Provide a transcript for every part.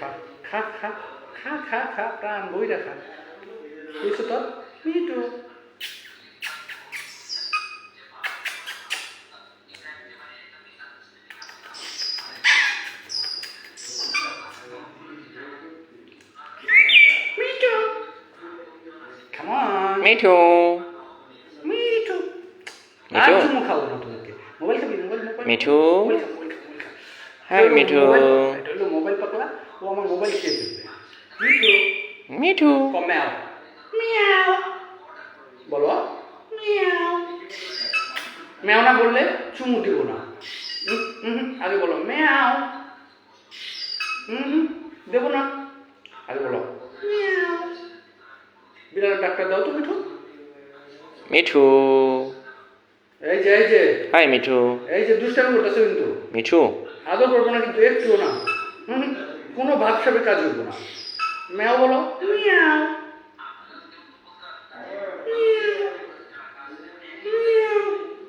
খা খা খা খা খা খা প্রাণ বইরা খা বুঝছ তো? মিঠু। মিঠু। মিঠু। আর মিঠু। চুমু খাব না তোমাকে। মোবাইল খাবি মোবাইল মোবাইল। মিঠু। এটা মিঠু। মোবাইল- এটা হলো মোবাইল পাকলা ও আমার মোবাইল খেয়ে ফেলবে মিঠু? মিঠু? ক ম্যাও? বলো। মিয়াও। ম্যাও না বললে চুমু দিব না। আগে বলো। ম্যাও। হুম দেবো না। আগে বলো। মিয়াও। বিড়ালের ডাক্তার দাও তো মিঠু। মিঠু। এই যে এই যে। হাই মিঠু। এই যে দুষ্টামি করতেছে কিন্তু। মিঠু। আদর করব না কিন্তু একটুও না। কোনো ভাবসাবে কাজ করব না। ম্যাও বলো মিয়াও।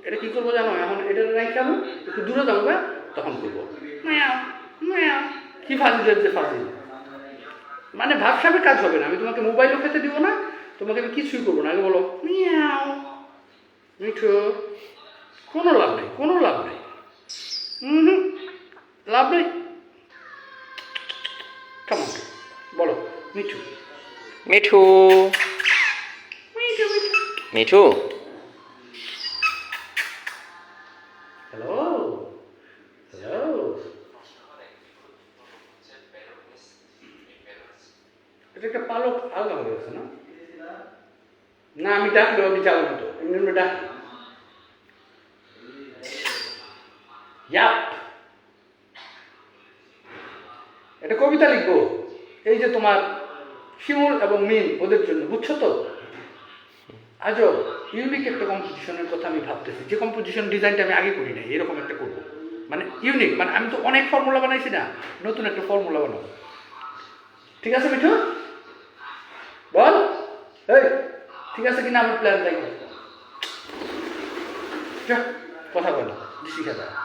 এটা কি করব জানো? এখন এটা রাখি আমি একটু দূরে যাব তখন করব। কি ফাঁসি দিচ্ছে ফাঁসি? মানে ভাবসাবে কাজ হবে না আমি তোমাকে মোবাইলও খেতে দিব না তোমাকে আমি কিছুই করব না আগে বলো। মিয়াও। মিঠু কোনো লাভ নেই কোনো লাভ নেই। হুম হুম লাভ নেই। মিঠু। মিঠু। মিঠু হ্যালো হ্যালো এটা একটা পালক আলাদা হয়ে গেছে না? না আমি ডাকলেও আমি যাব না তো। এমনি এমনি ডাক। ইয়াপ। এটা কবিতা লিখব। এই যে তোমার শিমুল এবং মিন ওদের জন্য, বুঝছ তো? আজও ইউনিক একটা কম্পোজিশনের কথা আমি ভাবতেছি। যে কম্পোজিশন ডিজাইনটা আমি আগে করি নাই, এরকম একটা করব। মানে ইউনিক মানে আমি তো অনেক ফর্মুলা বানাইছি না, নতুন একটা ফর্মুলা বানাবো। ঠিক আছে, মিঠু? বল? এই, ঠিক আছে কিনা আমার প্ল্যান দেখো। কথা বলো, শিখে দাও।